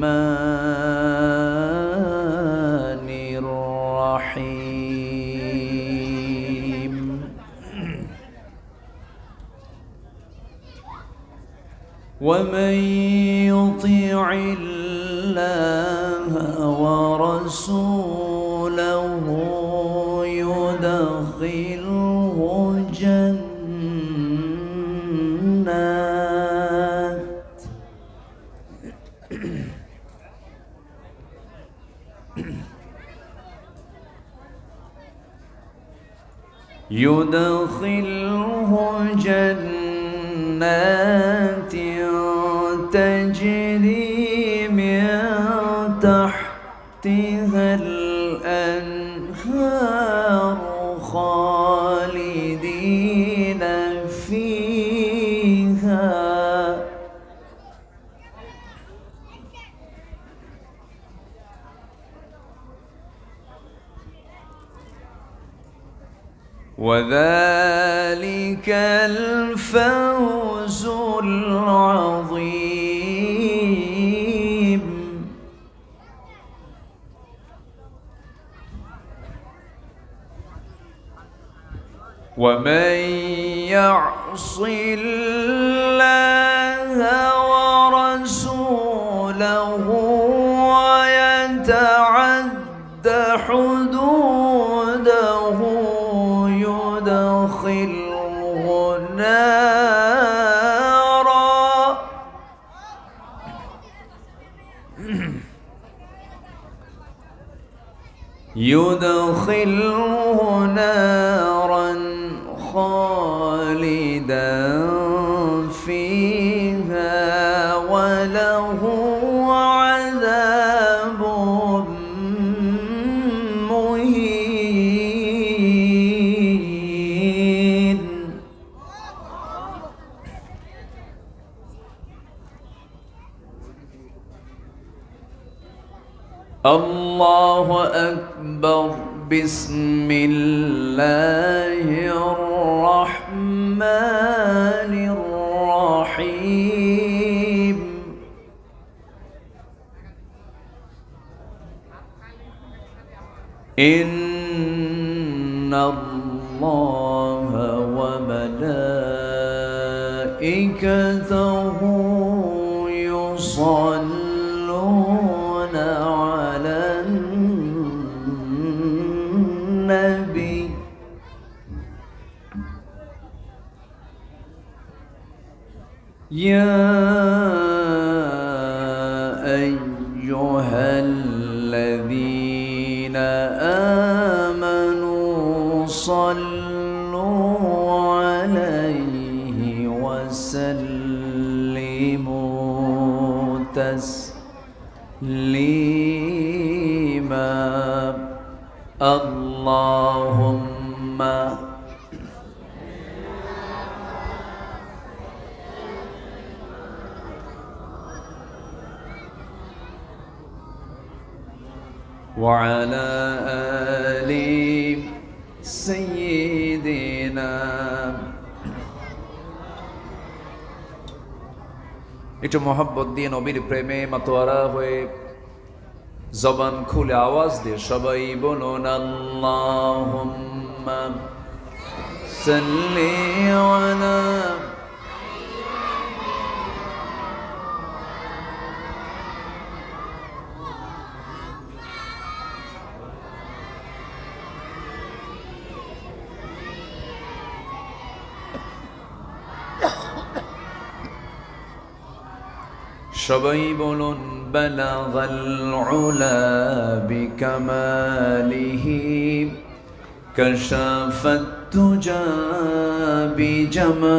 الرحمن الرحيم. ومن يطيع الله ورسوله يدخله وذلك الفوز العظيم. ومن يعص الله ورسوله ويتعد حدوده يدخله 哎。وسلموا تسليما. اللهم وعلى آل سيدنا একটু মোহাব্বত দিয়ে নবীর প্রেমে মাতোয়ারা হয়ে জবান খুলে আওয়াজ দিয়ে সবাই বলুন আল্লাহ সাল্লি আলা সবাই বলুন বালাগাল উলা বিকামালিহি كشفت تجا بجماله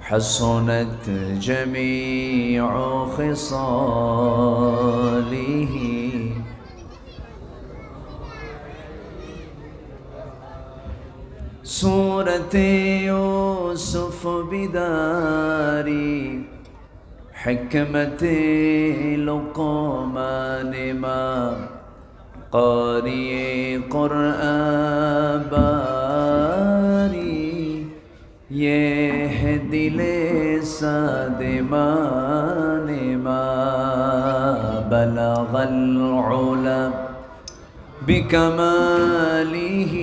حسنت جميع خصاله سورة يوسف بداري حكمة لقمان ما قارئ قرآن باري يهدي لسادمان ما بلغ العلا بكماله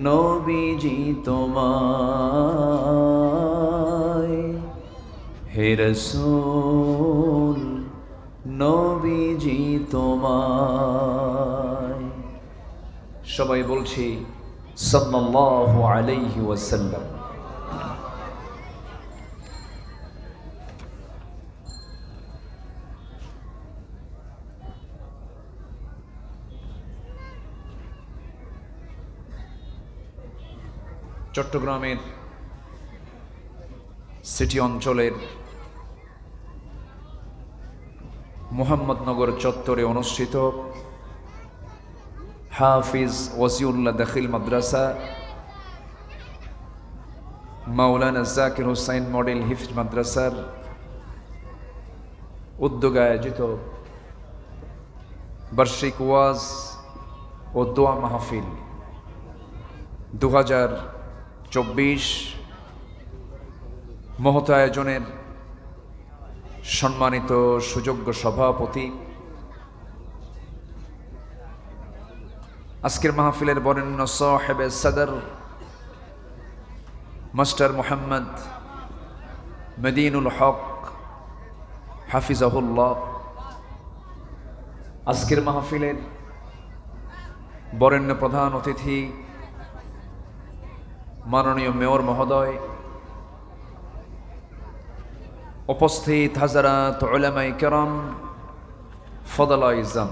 নবীজি তোমায়। হে রসুল নবীজি তোমায়। সবাই বলছি সাল্লাল্লাহু আলাইহি ওয়াসাল্লাম। চট্টগ্রামের সিটি অঞ্চলের মোহাম্মদনগর চত্বরে অনুষ্ঠিত হাফিজ ওয়াসিউল্লাহ দাখিল মাদ্রাসা, মাওলানা জাকির হুসাইন মডেল হিফজ মাদ্রাসার উদ্যোগে আয়োজিত বার্ষিক ওয়াজ ও দোয়া মাহফিল দু হাজার চব্বিশ মহত আয়োজনের সম্মানিত সুযোগ্য সভাপতি। আজকের মাহফিলের বরেণ্য সাহেবে সদর মাস্টার মোহাম্মদ মদিনুল হক হাফিজাহুল্লাহ। আজকের মাহফিলের বরেণ্য প্রধান অতিথি মাননীয় মেয়র মহোদয়, উপস্থিত হাজারাত ওলামাই কেরাম ফদলা ইজাম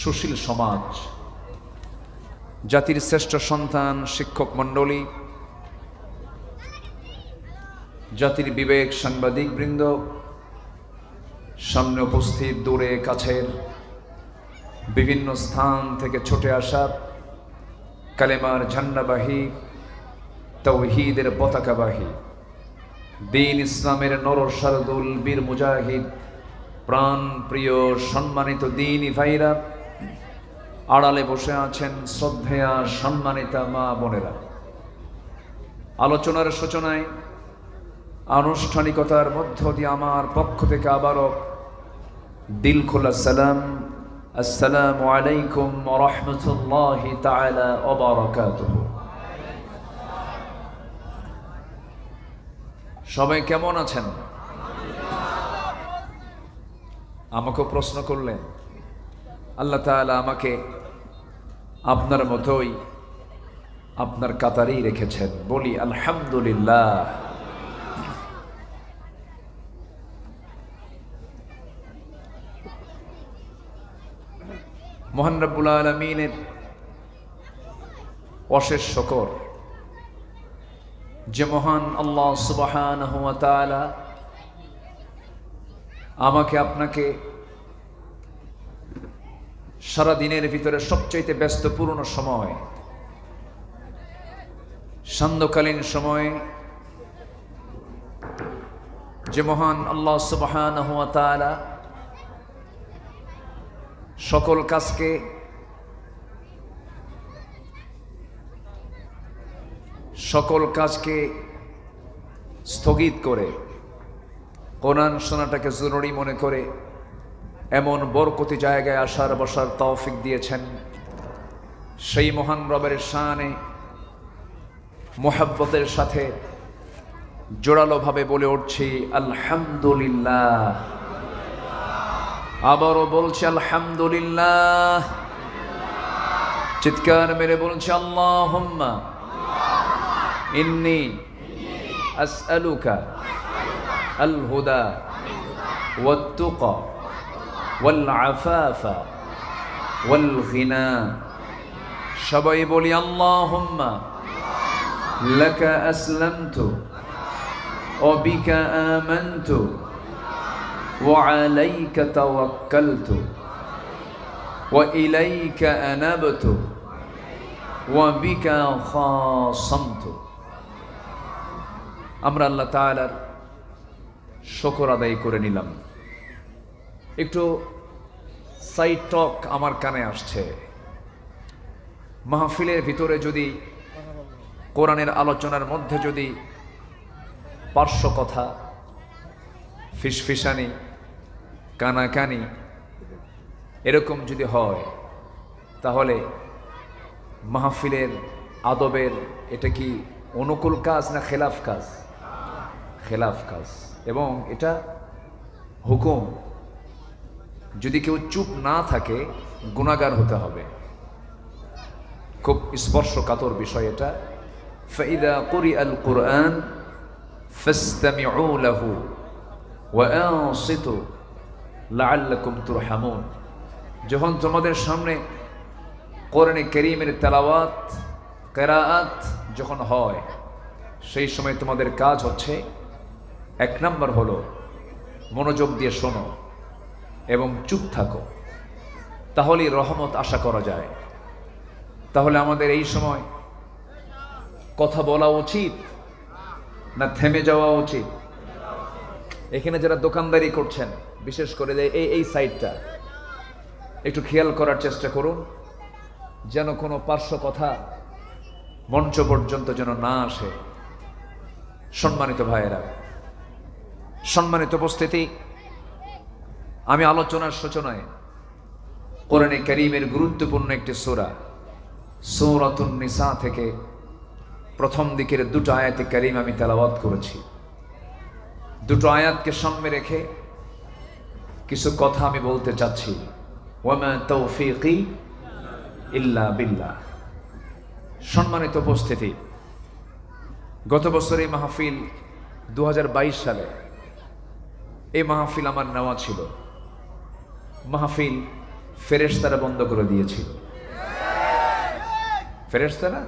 সুশীল সমাজ, জাতির শ্রেষ্ঠ সন্তান শিক্ষক মণ্ডলী, জাতির বিবেক সাংবাদিক বৃন্দ, সামনে উপস্থিত দূরে কাছের বিভিন্ন স্থান থেকে ছুটে আসা কালেমার ঝান্ডাবাহী তৌহিদের পতাকাবাহী। দিন ইসলামের নর শারদুল বীর মুজাহিদ প্রাণ প্রিয় সম্মানিত দিনই ভাইরা, আড়ালে বসে আছেন শ্রদ্ধেয়া সম্মানিতা মা বোনেরা। আলোচনার সূচনায় আনুষ্ঠানিকতার মধ্য দিয়ে আমার পক্ষ থেকে আবারও দিল খোলা সালাম আসসালামু আলাইকুম রহমতুল্লাহ ওবারাকাতুহু সবাই কেমন আছেন? আমাকে প্রশ্ন করলেন, আল্লাহ তাআলা আমাকে আপনার মতোই আপনার কাতারেই রেখেছেন। বলি, আলহামদুলিল্লাহ। মোহান রব্বুল আলমিনের অশেষ শকর, যে মহান আল্লাহ সুবাহান আমাকে আপনাকে সারা দিনের ভিতরে সবচাইতে ব্যস্তপূর্ণ সময়, সান্ধ্যকালীন সময়, যে মহান আল্লাহ সুবাহান সকল কাজকে সকল কাজকে স্থগিত করে, কোরআন শোনাটাকে জরুরি মনে করে, এমন বরকতি জায়গায় আসার বসার তৌফিক দিয়েছেন সেই মহান রবের শানে, মোহাব্বতের সাথে জোরালোভাবে বলে উঠছি, আলহামদুলিল্লাহ। আবারও বলছি আলহামদুলিল্লাহ চিৎকার মেরে বলছি আল্লাহ ইন্নি আসআলুকা আল হুদা والتقى والعفاف والغنى সবাই বলি আল্লাহুম্মা لك أسلمت وبك آمنت وعليك توكلت وإليك أنبت وبك خاصمت আমরা আল্লাহ তাআলার শকর আদায় করে নিলাম একটু সাইড টক আমার কানে আসছে মাহফিলের ভিতরে যদি কোরআনের আলোচনার মধ্যে যদি পার্শ্ব কথা ফিসফিসানি কানাকানি। এরকম যদি হয়, তাহলে মাহফিলের আদবের এটা কি অনুকূল কাজ না খেলাফ কাজ? খেলাফ কাজ। এবং এটা হুকুম। যদি কেউ চুপ না থাকে গুণাগার হতে হবে। খুব স্পর্শকাতর বিষয় এটা। ফাইদা করি আল কোরআন ফাস্তামিউ লাহু ও লাল্লাকুম তুর যখন তোমাদের সামনে কোরআনে করিমের তেলাওয়াত কেরাত যখন হয়, সেই সময় তোমাদের কাজ হচ্ছে, এক নম্বর হলো মনোযোগ দিয়ে শোনো এবং চুপ থাকো। তাহলেই রহমত আশা করা যায়। তাহলে আমাদের এই সময় কথা বলা উচিত না থেমে যাওয়া উচিত? এখানে যারা দোকানদারি করছেন, বিশেষ করে এই এই সাইডটা একটু খেয়াল করার চেষ্টা করুন, যেন কোনো পার্শ্ব কথা মঞ্চ পর্যন্ত যেন না আসে। সম্মানিত ভাইয়েরা, সম্মানিত উপস্থিতি, আমি আলোচনার সূচনায় কোরআনে করিমের গুরুত্বপূর্ণ একটি সোরা, সৌরাতুন নিসা থেকে প্রথম দিকের দুটো আয়াতে করিম আমি তেলাওয়াত করেছি। দুটো আয়াতকে সামনে রেখে কিছু কথা আমি বলতে চাচ্ছি। ইল্লা বিল্লাহ। সম্মানিত উপস্থিতি, গত বছর এই মাহফিল দু হাজার বাইশ সালে, এই মাহফিল আমার নেওয়া ছিল। মাহফিল ফেরেশতারা বন্ধ করে দিয়েছিল। ফেরেশতারা?